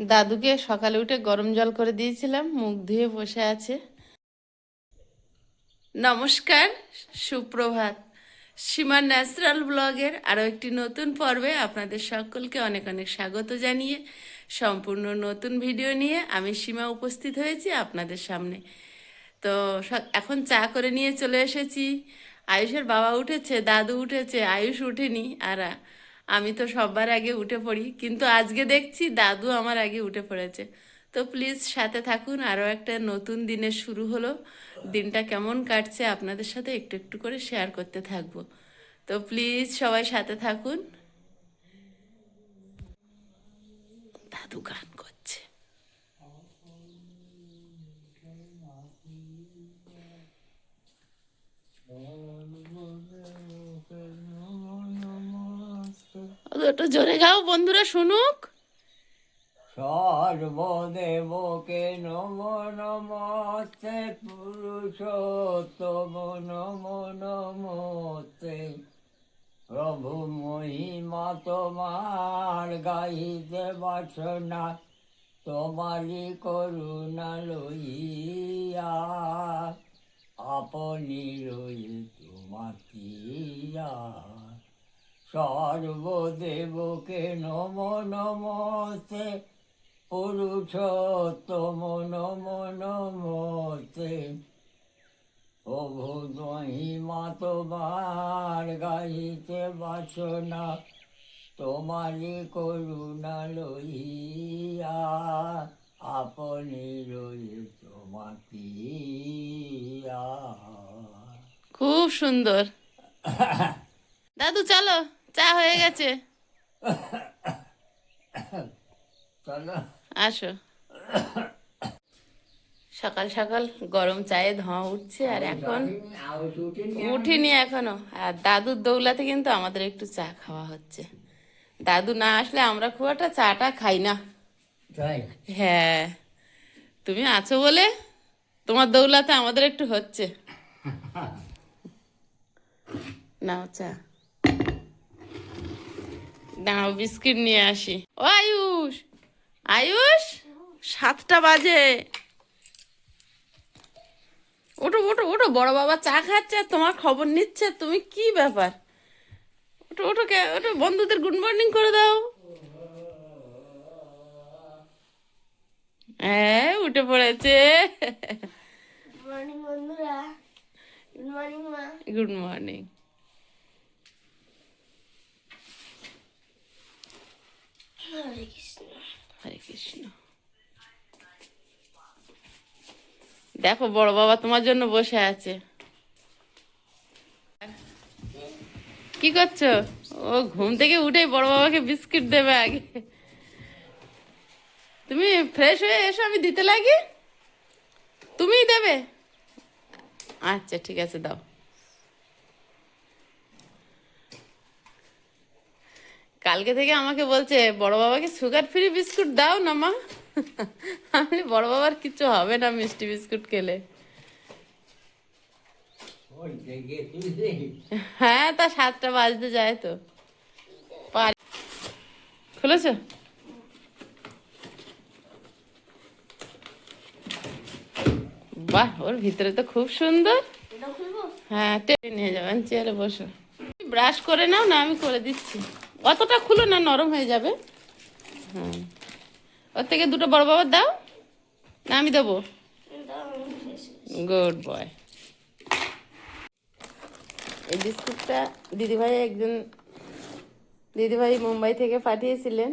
দাদুকে সকালে উঠে গরম জল করে দিয়েছিলাম, মুখ ধুয়ে বসে আছে। নমস্কার, সুপ্রভাত। সীমা ন্যাচারাল ব্লগের আরও একটি নতুন পর্বে আপনাদের সকলকে অনেক অনেক স্বাগত জানিয়ে, সম্পূর্ণ নতুন ভিডিও নিয়ে আমি সীমা উপস্থিত হয়েছি আপনাদের সামনে। তো এখন চা করে নিয়ে চলে এসেছি। আয়ুষের বাবা উঠেছে, দাদু উঠেছে, আয়ুষ উঠেনি, আর আমি তো সবার আগে উঠে পড়ি, কিন্তু আজকে দেখছি দাদু আমার আগে উঠে পড়েছে। তো প্লিজ সাথে থাকুন আরও একটা নতুন দিনের শুরু হলো। দিনটা কেমন কাটছে আপনাদের সাথে একটু একটু করে শেয়ার করতে থাকব। তো প্লিজ সবাই সাথে থাকুন। দাদু গান করছে একটু জোরে গাও, বন্ধুরা শুনুক। সর্বদেবকে নম নমস্তে পুরুষোত্তম নম নমস্তে প্রভু মহিমা তোমার গাইতে বাসনা তোমারি করুণা লইয়া আপনি রই তোমাকিয়া সর্বদেবকে নম নমস্তে পুরুষোত্তম নম নমস্তে প্রভু মহিমা তোমার গাইতে বাসনা তোমারি করুণা লইয়া আপনি রই তোমাকিয়া খুব সুন্দর। দাদু চলো। চা হয়ে গেছে। আসো। সকাল সকাল গরম চায়ে ধোঁয়া উঠছে আর এখন উঠিনি এখনও। আর দাদুর দৌলাতে কিন্তু আমাদের একটু চা খাওয়া হচ্ছে। দাদু না আসলে আমরা খুব একটা চাটা খাই না। হ্যাঁ। তুমি আছো বলে তোমার দৌলাতে আমাদের একটু হচ্ছে। নাও চা। দাঁড়াও বিস্কিট নিয়ে আসি। ও আয়ুষ আয়ুষ সাতটা বাজে। ওটো ওটো ওটো বড় বাবা চা খাচ্ছে তোমার খবর নিচ্ছে তুমি কি ব্যাপার? ওটো ওটো কে ওটো বন্ধুদের গুড মর্নিং করে দাও। হ্যাঁ উঠে পড়েছে। মর্নিং বন্ধুরা। গুড মর্নিং মা। গুড মর্নিং হরে কৃষ্ণ হরে কৃষ্ণ দেখো বড় বাবা তোমার জন্য বসে আছে। কি করছ? ও ঘুম থেকে উঠেই বড় বাবাকে বিস্কিট দেবে আগে। তুমি ফ্রেশ হয়ে এসো, আমি দিতে লাগি? তুমিই দেবে? আচ্ছা ঠিক আছে, দাও। কালকে থেকে আমাকে বলছে বড় বাবাকে সুগার ফ্রি বিস্কুট দাও না মা। আমি বড় বাবার কিচ্ছু হবে না মিষ্টি বিস্কুট খেলে। হ্যাঁ তা সাতটা বাজতে যায় তো। খুলেছো? বাহ ওর ভিতরে তো খুব সুন্দর। হ্যাঁ টেনে নিয়ে যাবেন চেয়ারে বসো। ব্রাশ করে নাও না আমি করে দিচ্ছি। অতটা খুলো না, নরম হয়ে যাবে। হ্যাঁ ওর থেকে দুটো বড় বাবার দাও, না আমি দেবো? Good boy. এই বিস্কুটটা দিদিভাই একজন, দিদিভাই মুম্বাই থেকে পাঠিয়েছিলেন।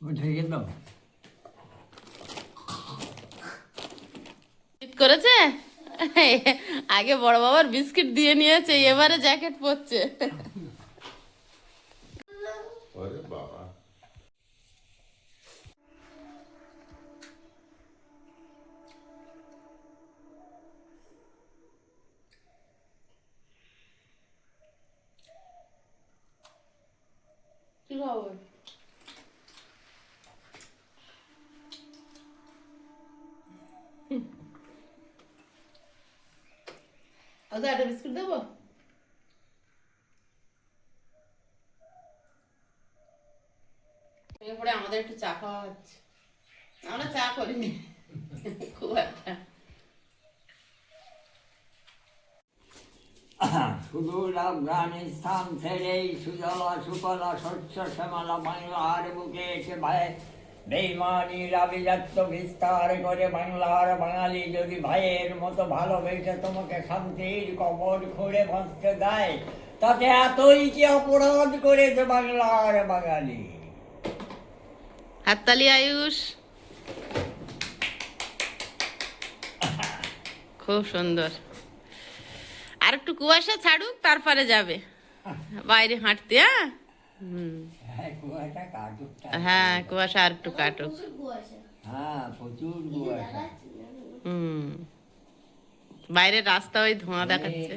উঠে গেল করেছে? আগে বড় বাবার বিস্কিট দিয়ে নিয়েছে এবারে জ্যাকেট পরছে। কি খবর ওদের একটা বিস্কুট দেবো আমাদের একটু চা খাওয়া হচ্ছে আমরা সুজলা সুফলা শস্য শ্যামলা বাংলার বুকে এসে ভাই বিস্তার করে বাংলার বাঙালি যদি ভাইয়ের মতো ভালোবেসে তোমাকে শান্তির কবর খুঁড়ে ভাসতে দেয়, তাতে এতই কি অপরাধ করেছে বাংলার বাঙালি। হাততালি আয়ুষ। খুব সুন্দর। আর একটু কুয়াশা ছাড়ুক তারপরে যাবে। বাইরে হাঁটতে হ্যাঁ? হুম। হ্যাঁ কুয়াশা কাটুক হ্যাঁ কুয়াশা আর একটু কাটুক। হ্যাঁ হুম। বাইরের রাস্তা ওই ধোঁয়া দেখাচ্ছে।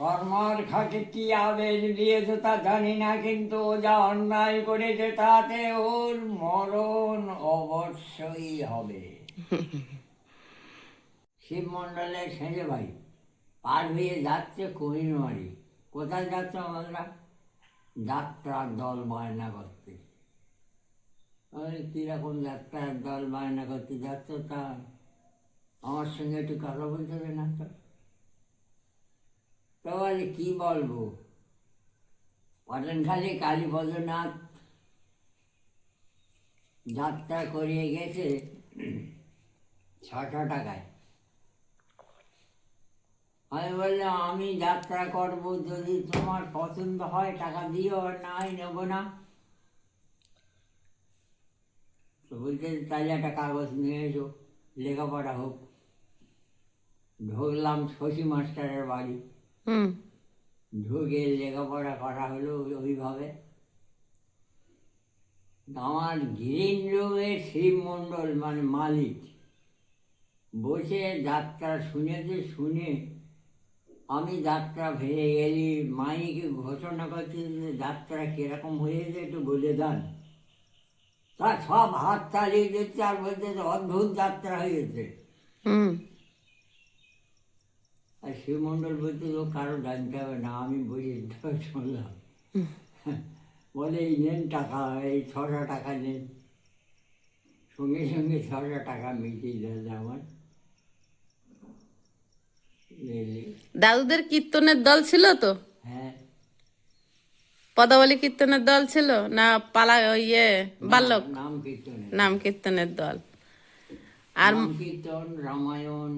কর্মর খাকে কি আবেশ দিয়েছে তা জানি না, কিন্তু ও যা অন্যায় করেছে তাতে ওর মরণ অবশ্যই হবে। শিব মন্ডলের সেজে ভাই পার হয়ে যাচ্ছে কোহিনুয়ারি কোথায় যাচ্ছে আমরা যাত্রার দল বায়না করতে। আমি কীরকম যাত্রার দল বায়না করতে যাচ্ছ তা? আমার সঙ্গে একটু কথা বলতে হবে না তো? তাহলে কি বলব? পটনখালি কালীপদনাথ যাত্রা করিয়ে গেছে ছশো টাকায়। আমি বললাম, আমি যাত্রা করব যদি তোমার পছন্দ হয়, টাকা দিও, আর না হয় নেব না। তো বলছে, তাহলে একটা কাগজ নিয়ে এসো, লেখাপড়া হোক। ঢুকলাম শশী মাস্টারের বাড়ি। ঢুকে লেখাপড়া করা হলো ওইভাবে আমার গ্রিন রুমের শিবমণ্ডল মানে মালিক। বসে যাত্রা শুনেছে শুনে আমি যাত্রা ভেঙে গেলি মাইকে ঘোষণা করছে যে যাত্রা কীরকম হয়েছে একটু বলে দেন। তার সব হাত তালিয়ে দিচ্ছে আর বলছে অদ্ভুত যাত্রা হয়েছে। আর শিবমণ্ডল বলতে তো কারও জানতে হবে না আমি বলি শুনলাম। বলে এই নেন টাকা এই ছশো টাকা নেন। সঙ্গে সঙ্গে ছশো টাকা মিটিয়ে দেন আমার। দাদুদের কীর্তনের দল ছিল তো? হ্যাঁ। পদাবলী কীর্তনের দল ছিল না পালা ইয়ে বাল্যক? নাম নাম কীর্তনের দল। আর কীর্তন রামায়ণ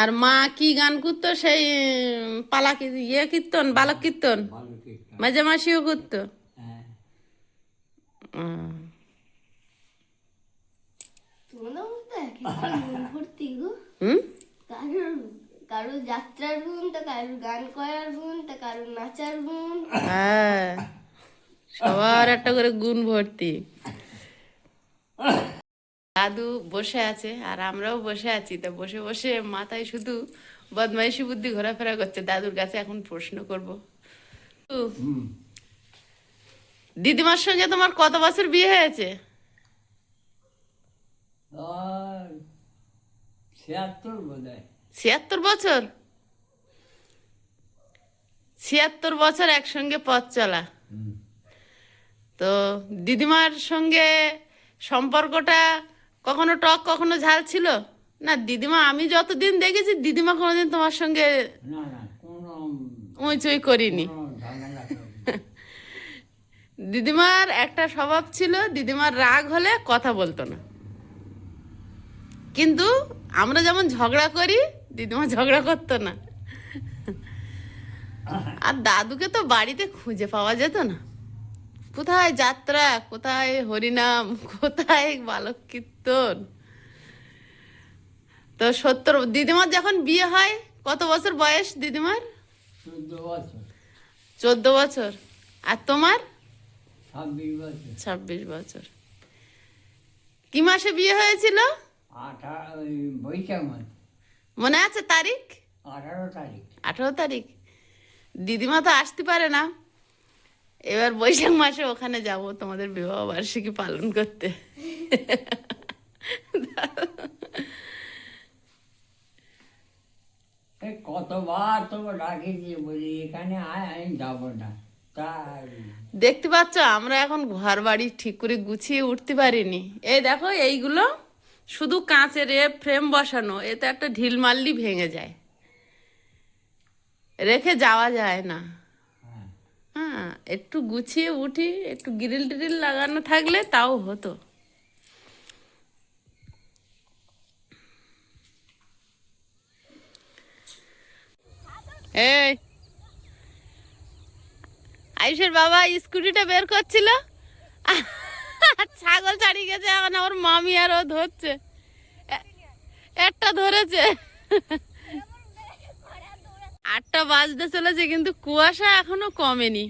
আর মা কি গান করতো? সেই পালা ইয়ে কীর্তন, বালক কীর্তন? মাঝে মাসিও করতো। কারোর যাত্রার গুণ গান করার গুণ নাচার গুণ হ্যাঁ। সবার একটা করে গুণ ভর্তি। দাদু বসে আছে আর আমরাও বসে আছি। তা বসে বসে মাথায় শুধু বদমাইশি বুদ্ধি ঘোরাফেরা করছে। দাদুর কাছে এখন প্রশ্ন করব। দিদিমার সঙ্গে তোমার কত বছর বিয়ে হয়েছে? হয় ছিয়াত্তর বছর? ছিয়াত্তর বছর একসঙ্গে পথ চলা। তো দিদিমার সঙ্গে সম্পর্কটা কখনো টক কখনো ঝাল ছিল? না দিদিমা আমি যতদিন দেখেছি দিদিমা কোনোদিন তোমার সঙ্গে উঁচুই করিনি। করিনি। দিদিমার একটা স্বভাব ছিল দিদিমার রাগ হলে কথা বলতো না। কিন্তু আমরা যেমন ঝগড়া করি দিদিমা ঝগড়া করতো না। আর দাদুকে তো বাড়িতে খুঁজে পাওয়া যেত না। কোথায় যাত্রা কোথায় হরিনাম কোথায় বালক কীর্তন তো সত্তর দিদিমার যখন বিয়ে হয় কত বছর বয়স দিদিমার? চোদ্দ বছর। আর তোমার? ছাব্বিশ বছর। কি মাসে বিয়ে হয়েছিল? মনে আছে তারিখ? আঠারো তারিখ। আঠারো তারিখ। দিদিমা তো আসতে পারে না। এবার বৈশাখ মাসে ওখানে যাব তোমাদের বিবাহ বার্ষিকী পালন করতে। কতবার তো ডাকিছি বলি এখানে আয় আমি যাব না। দেখতে পাচ্ছ আমরা এখন ঘর বাড়ি ঠিক করে গুছিয়ে উঠতে পারিনি। এই দেখো এইগুলো শুধু কাঁচের এ ফ্রেম বসানো এতে একটা ঢিল মারলি ভেঙে যায়। রেখে যাওয়া যায় না। হ্যাঁ। হ্যাঁ একটু গুছিয়ে উঠি একটু গ্রিল টিরিল লাগানো থাকলে তাও হতো। আয়ুষের বাবা স্কুটিটা বের করছিল। ছাগল ছাড়িয়ে গেছে, এখন আমার মামি আর ধরছে। একটা ধরেছে। আটটা বাজতে চলেছে, কিন্তু কুয়াশা এখনও কমেনি।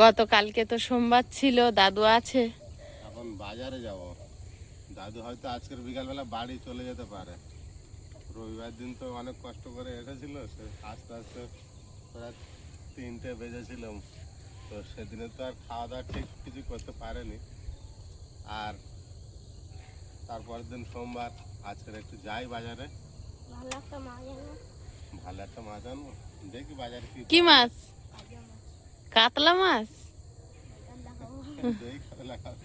গতকালকে তো সোমবার ছিল, দাদু আছে। এখন বাজারে যাব। দাদু হয়তো আজকের বিকালবেলা বাড়ি চলে যেতে পারে। রবিবার দিন তো অনেক কষ্ট করে এসেছিল সে আস্তে আস্তে প্রায় তিনটে বেজেছিলাম তো সেদিনে তো আর খাওয়া দাওয়া ঠিক কিছু করতে পারেনি। আর তারপরের দিন সোমবার আজকের একটু যাই বাজারে। ভালো একটা মাছ আনো। ভালো একটা মাছ আনব দেখি বাজারে কি কি মাছ? কাতলা মাছ? দই খাওয়া খাবে।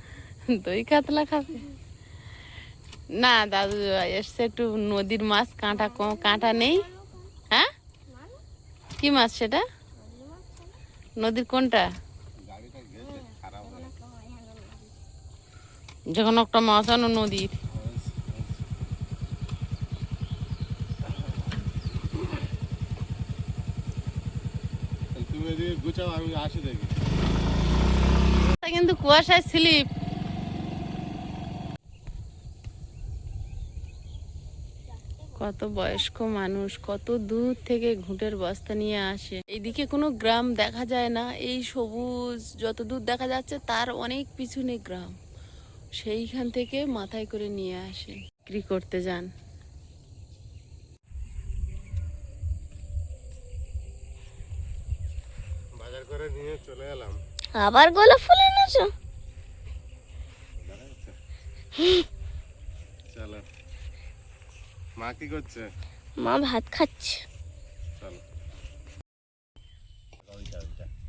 দই কাতলা খাবে? না দাদু এসছে একটু নদীর মাছ কাঁটা কম- কাঁটা নেই। হ্যাঁ? কি মাছ সেটা? নদীর কোনটা? যখন একটা মাছ আনো নদীর। কিন্তু কুয়াশায় স্লিপ। কত বয়স্ক মানুষ কত দূর থেকে ঘুঁটের বস্তা নিয়ে আসে। এইদিকে কোনো গ্রাম দেখা যায় না এই সবুজ যত দূর দেখা যাচ্ছে তার অনেক পিছনে গ্রাম। সেইখান থেকে মাথায় করে নিয়ে আসে বিক্রি করতে যান। বাজার করে নিয়ে চলে এলাম। আবার গোলাপ ফুল এনেছো? চলো মা কি করছে? মা ভাত খাচ্ছে।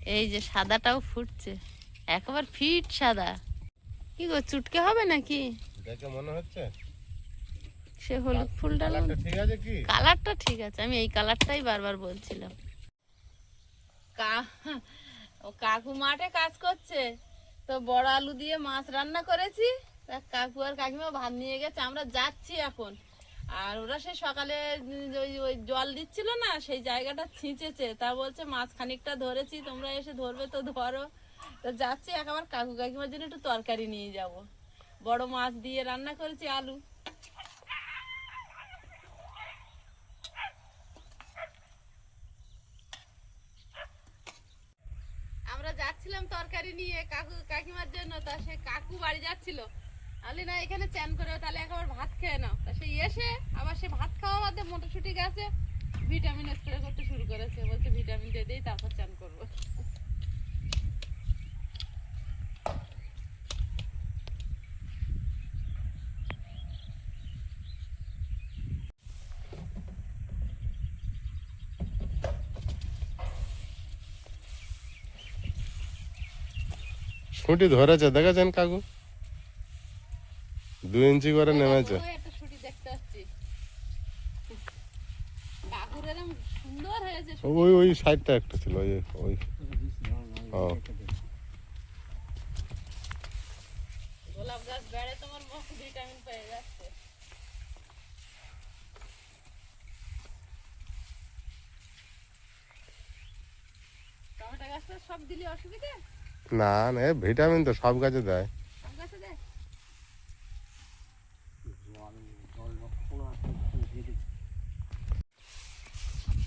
এই যে সাদাটাও ফুটছে। একেবারে ফিট সাদা। কি গো চুটকে হবে নাকি? দেখে মনে হচ্ছে? সে হলুদ ফুলটা ঠিক আছে কি? কালারটা ঠিক আছে। আমি এই কালারটাই বারবার বলছিলাম। কা- ও কাকু মাঠে কাজ করছে। তো বড় আলু দিয়ে মাছ রান্না করেছি। তা কাকু আর কাকিমা ভাত নিয়ে গেছে। আমরা যাচ্ছি এখন। আর ওরা সে সকালে ওই ওই জল দিচ্ছিল না, সেই জায়গাটা ছিঁচেছে। তা বলছে, মাছ খানিকটা ধরেছি, তোমরা এসে ধরবে তো ধরো। তো যাচ্ছি একেবারে কাকু কাকিমার জন্য একটু তরকারি নিয়ে যাব। বড় মাছ দিয়ে রান্না করেছি আলু। আমরা যাচ্ছিলাম তরকারি নিয়ে কাকু কাকিমার জন্য, তা সে কাকু বাড়ি যাচ্ছিল। আমি না, এখানে চ্যান করে তাহলে একবার ভাত খেয়ে নাও। তা সে এসে আবার সে ভাত খাওয়া বাদে মটরশুটি গাছে ভিটামিন স্প্রে করতে শুরু করেছে। বলছে ভিটামিন দিয়ে দিই, তারপর চান করব। ছুটি ধরেছে, দেখেছেন কাকু? দু ইঞ্চি করে নেমেছে। ওই ওই সাইডটা একটা ছিল ওই ওই। ও। না না ভিটামিন তো সব গাছে দেয় সব গাছে দেয়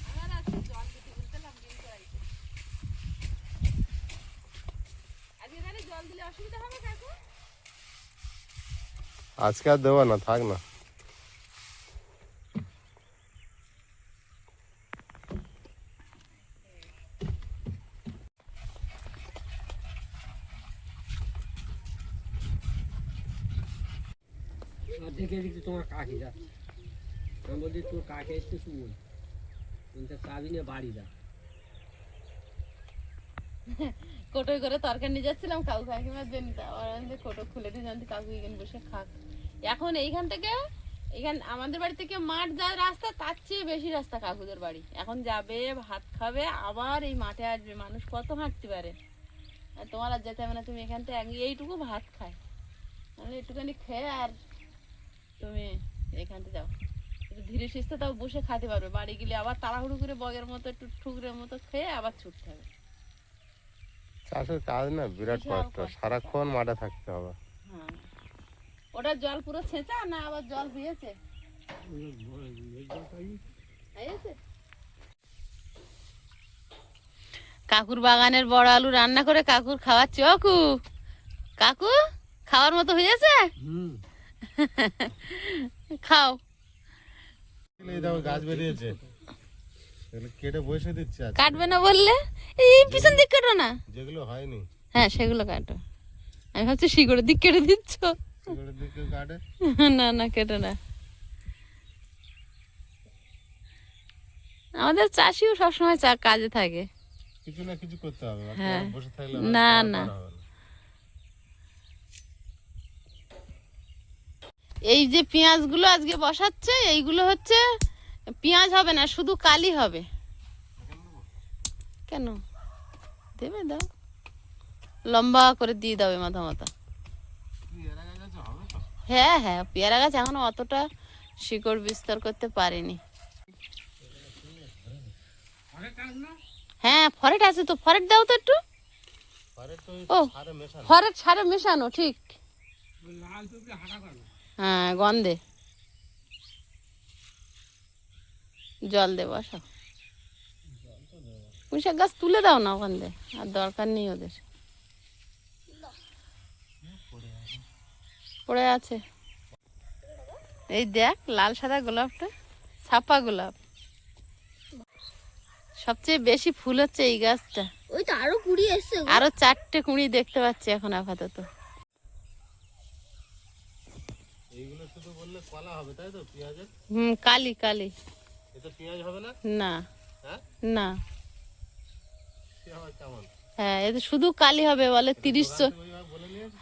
আমার আজকে জল দিতে বলছিলাম দিন করাইতে আজকে তাহলে জল দিলে অসুবিধা হবে কাকু আজকে আর দেবো না থাক না। দেখে দেখছি তোমার কাকি যাচ্ছে আমি বলছি তোর কাকে একটু শুনুন কিন্তু চাবি নিয়ে বাড়ি যা। কোটোয় করে তরকারি নিয়ে যাচ্ছিলাম কাকু কাকিমার জন্য কোটো খুলে দিয়ে জানতে কাকু এখানে বসে খাক। এখন এইখান থেকে এখান আমাদের বাড়ি থেকে মাঠ যা রাস্তা, তার চেয়ে বেশি রাস্তা কাকুদের বাড়ি। এখন যাবে, ভাত খাবে, আবার এই মাঠে আসবে, মানুষ কত হাঁটতে পারে। আর তোমার আর যেতে হবে না, তুমি এখান থেকে এইটুকু ভাত খায়। মানে একটুখানি খেয়ে আর তুমি এখান থেকে যাও। একটু ধীরে সুস্থে তাও বসে খাতে পারবে। বাড়ি গেলে আবার তাড়াহুড়ো করে বগের মতো, একটু ঠুকরের মতো খেয়ে আবার ছুটতে হবে। চাষের কাজ না বিরাট কষ্ট। সারাক্ষণ মাঠে থাকতে হবে। হ্যাঁ। ওটা জল পুরো ছেঁচা না আবার জল হয়েছে? হয়েছে? কাকুর বাগানের বড় আলু রান্না করে কাকুর খাওয়াচ্ছি। অকু কাকু খাওয়ার মতো হয়েছে? হুম। খাও। গাছ বেরিয়েছে। এগুলো কেটে বসে দিচ্ছে আজকে। কাটবে না বললে? এই পিছন দিক কাটো না। যেগুলো হয়নি। হ্যাঁ সেগুলো কাটো। আমি ভাবছি শিকড়ের দিক কেটে দিচ্ছ। সেগুলোর দিকে কাটে? না না কেটে না। আমাদের চাষিও সবসময় চা কাজে থাকে। কিছু না কিছু করতে হবে হ্যাঁ। বসে থাকলে না, না। এই যে পেঁয়াজগুলো আজকে বসাচ্ছে এইগুলো হচ্ছে পেঁয়াজ হবে না, শুধু কালি হবে। কেন? দেবে, দাও। লম্বা করে দিয়ে দাও মাথা মাথা। হ্যাঁ হ্যাঁ পেয়ারা গাছ এখনও অতটা শিকড় বিস্তার করতে পারেনি। হ্যাঁ ফরেট আছে তো, ফরেট দাও তো একটু। ও, ফরেট সারে মেশানো, ঠিক। হ্যাঁ গন্ধে। জল দে বসাও পুঁইশাক গাছ তুলে দাও না ওখান দিয়ে আর দরকার নেই ওদের। পড়ে আছে। এই দেখ লাল সাদা গোলাপটা ছাপা গোলাপ। সবচেয়ে বেশি ফুল হচ্ছে এই গাছটা। ওই তো আরও কুড়ি এসছে আরও চারটে কুড়ি দেখতে পাচ্ছি এখন আপাতত। এইগুলো শুধু বললে কলা হবে তাই তো? পেঁয়াজের? হুম কালি কালি। না? না। হ্যাঁ? হ্যাঁ এতে শুধু কালি হবে বলে তিরিশ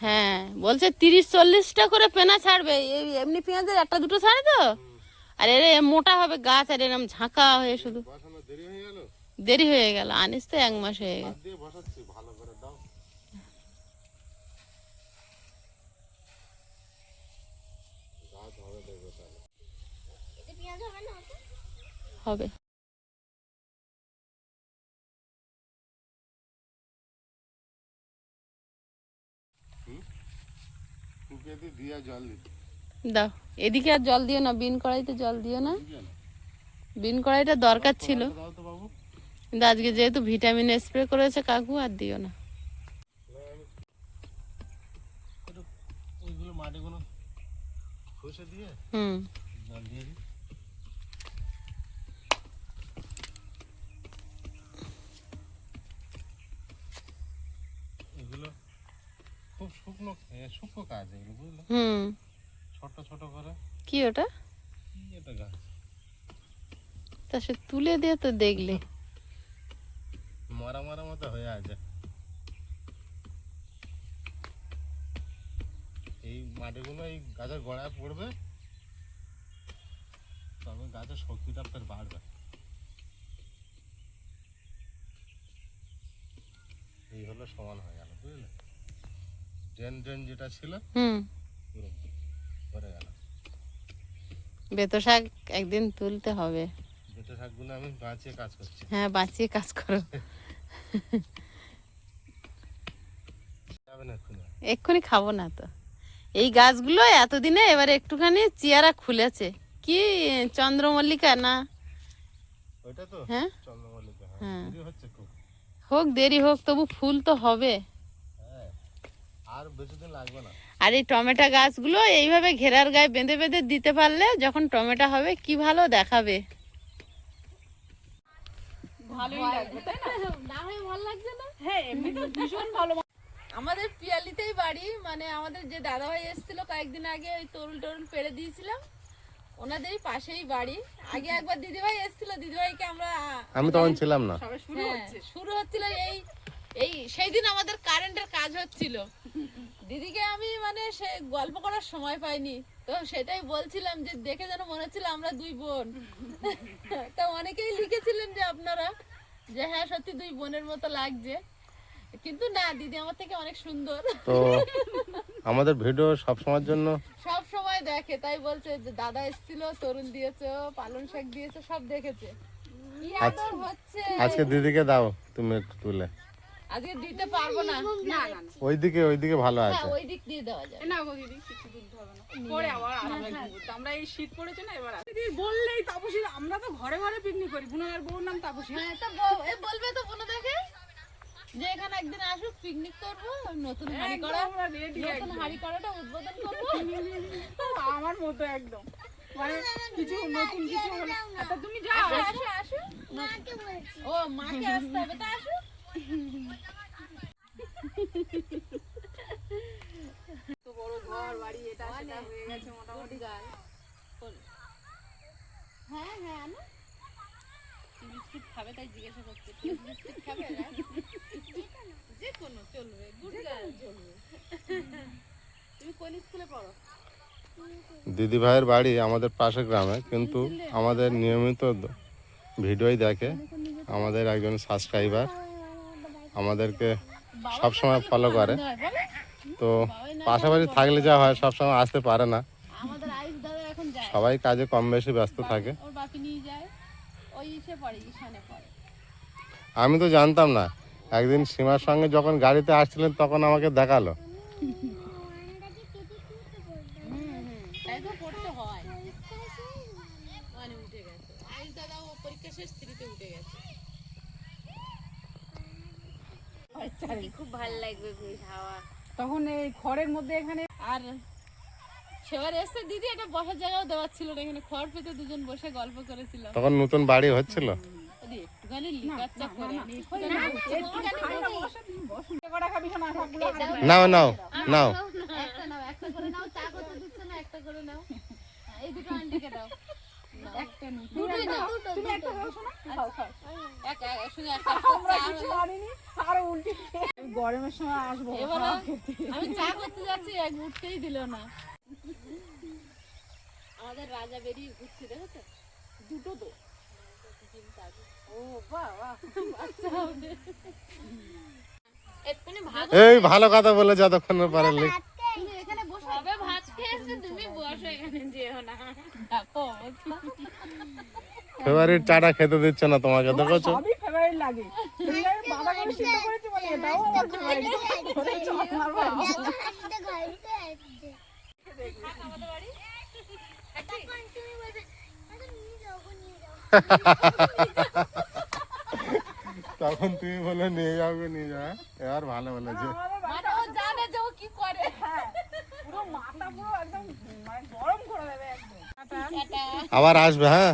হ্যাঁ বলছে তিরিশ চল্লিশটা করে পেনা ছাড়বে। এই এমনি পেঁয়াজের একটা দুটো ছাড়ে তো? আর এর মোটা হবে গাছ আর এরম ঝাঁকা হয়ে শুধু দেরি হয়ে গেল? দেরি হয়ে গেল আনিস তো এক মাস হয়ে গেল হাত দিয়ে বসাচ্ছি ভালো করে দাও গাছ হবে দেখবে তাহলে এতে পেঁয়াজ হবে না ওতে? হবে। দাও এদিকে আর জল দিও না বিন কড়াইতে জল দিও না। বিন কড়াইটা দরকার ছিল। কিন্তু আজকে যেহেতু ভিটামিন স্প্রে করেছে কাকু আর দিও না। হুম জল দিয়ে দিই এগুলো খুব এ, কাজ এগুলো বুঝলে? হুম। ছোট ছোট করে। কি ওটা? এটা গাছ? তা সে তুলে দিয়ে তো দেখলে। মরা মরা মতো হয়ে আছে। এই মাটিগুলো এই গাছের গোড়ায় পড়বে তবে গাছের শক্তিটা ফের বাড়বে। এই হলো সমান হয়ে গেল বুঝলে? ড্রেন ড্রেন যেটা ছিল হুম। পুরো গেল। বেতো শাক একদিন তুলতে হবে। বেটে শাকগুলো আমি বাঁচিয়ে কাজ করছি। হ্যাঁ বাঁচিয়ে কাজ করো। এক্ষুনি। খাব না তো। এই গাছগুলো এতদিনে এবারে একটুখানি চেয়ারা খুলেছে। কি চন্দ্রমল্লিকা না? তো হ্যাঁ? চন্দ্রমল্লিকা হ্যাঁ। হ্যাঁ। হচ্ছে খুব। হোক দেরি হোক তবু ফুল তো হবে। আর বেশি দিন লাগবে না। আর এই টমেটো গাছগুলো এইভাবে ঘেরার গায়ে বেঁধে বেঁধে দিতে পারলে যখন টমেটো হবে কি ভালো দেখাবে। ভালোই লাগবে তাই না? না হয়ে ভালো লাগছে না? হ্যাঁ এমনি তো ভীষণ ভালো আমাদের পিয়ালিতেই বাড়ি মানে আমাদের যে দাদা ভাই এসেছিল কয়েকদিন আগে ওই তরুল টরুল পেরে দিয়েছিলাম। ওনাদেরই পাশেই বাড়ি। আগে একবার দিদিভাই এসেছিল দিদিভাইকে আমরা আমি তখন ছিলাম না। হ্যাঁ, শুরু হচ্ছিল এই এই সেই দিন আমাদের কারেন্টের কাজ হচ্ছিল। দিদিকে আমি মানে সে গল্প করার সময় পাইনি। তো সেটাই বলছিলাম যে দেখে যেন মনে হচ্ছিল আমরা দুই বোন। তো অনেকেই লিখেছিলেন যে আপনারা যে হ্যাঁ সত্যি দুই বোনের মতো লাগছে। কিন্তু না দিদি আমার থেকে অনেক সুন্দর। তো আমাদের ভিডিও সব সময়ের জন্য সব সময় দেখে তাই বলছে যে দাদা এসেছিল তরুণ দিয়েছ পালন শাক দিয়েছ সব দেখেছে। আজকে দিদিকে দাও তুমি একটু তুলে। আজকে দিতে পারব না। না না ওইদিকে ওইদিকে ভালো হ্যাঁ আছে। ওই দিক দিয়ে দেওয়া যায় না গো দিদি কিছু দুধ হবে না। পরে আবার আরামে ঘুমোতে। আমরা এই শীত পড়েছে না এবার দিদি বললেই তাপসী আমরা তো ঘরে ঘরে পিকনিক করি। বুনার বউর নাম তাপসী। হ্যাঁ তা বলবে তো বোনো দেখে। যে এখানে একদিন আসুক পিকনিক করব নতুন হাড়ি করা। নতুন একদম। হাড়ি করাটা উদ্বোধন করব। আমার মতো একদম। মানে কিছু নতুন কিছু হলে তুমি যাও। আসো আসো ও মাকে আসতে হবে তা আসো। তো বড় ঘর বাড়ি এটা সেটা হয়ে গেছে মোটামুটি। হ্যাঁ হ্যাঁ আনো। বিস্কুট খাবে তাই জিজ্ঞাসা করছে বিস্কুট খাবে না? যে কোনো চলবে গুড গার্ল চলবে। তুমি কোন স্কুলে পড়ো? দিদি ভাইয়ের বাড়ি আমাদের পাশের গ্রামে কিন্তু আমাদের নিয়মিত ভিডিওই দেখে। আমাদের একজন সাবস্ক্রাইবার আমাদেরকে সব সময় ফলো করে। তো পাশাপাশি থাকলে যা হয় সব সময় আসতে পারে না। সবাই কাজে কম বেশি ব্যস্ত থাকে। আমি তো জানতাম না। একদিন সীমার সঙ্গে যখন গাড়িতে আসছিলেন তখন আমাকে দেখাল তাই তো পড়তে হয় মানে উঠে গেছে আয়ুষ দাদা ও পরীক্ষা শেষ থ্রিতে উঠে গেছে খুব ভালো লাগবে হাওয়া তখন এই ঘরের মধ্যে এখানে আর সেবার এসে দিদি একটা বসার জায়গাও দেওয়ার ছিল না এখানে খড় পেতে দুজন বসে গল্প করেছিলাম তখন নতুন বাড়ি হচ্ছিল নাও নাও নাও একটা করে নাও চা করতে দিচ্ছে না একটা করে নাও হ্যাঁ, এই দুটো আন্টিকে দাও একটা নেই দুটোই দাও তুমি একটা খাও শোনা খাও খাও। এক এক- শুধু একটা আমরা চা। কিছু হলো। আনিনি আরও উল্টে। খেয়ে- গরমের সময় আসব আমি চা করতে যাচ্ছি এক উঠতেই দিল না। আমাদের রাজা বেরিয়ে ঘুরছে দেখেছ? দুটো তো ও বাহ বাহ। এক্ষুনি ভাত এই ভালো কথা বলে যতক্ষণ পারে তুমি এখানে বসো। ভাত খেয়ে এসে তুমি বসো এখানে যেও না। ফেভারিট চাটা খেতে দিচ্ছে না তোমাকে দেখেছ? সবই ফেভারিট লাগে। তুমি জানো সিদ্ধ করেছি বলে এটাও আমার ফেভারিট আমাদের বাড়ি তখন তুমি বলে নিয়ে যাবে নিয়ে যাবে এবার ভালো বলেছে। মানে জানে যে ও কি করে। পুরো মাথা পুরো একদম মানে গরম করে দেবে একদম। আবার আসবে হ্যাঁ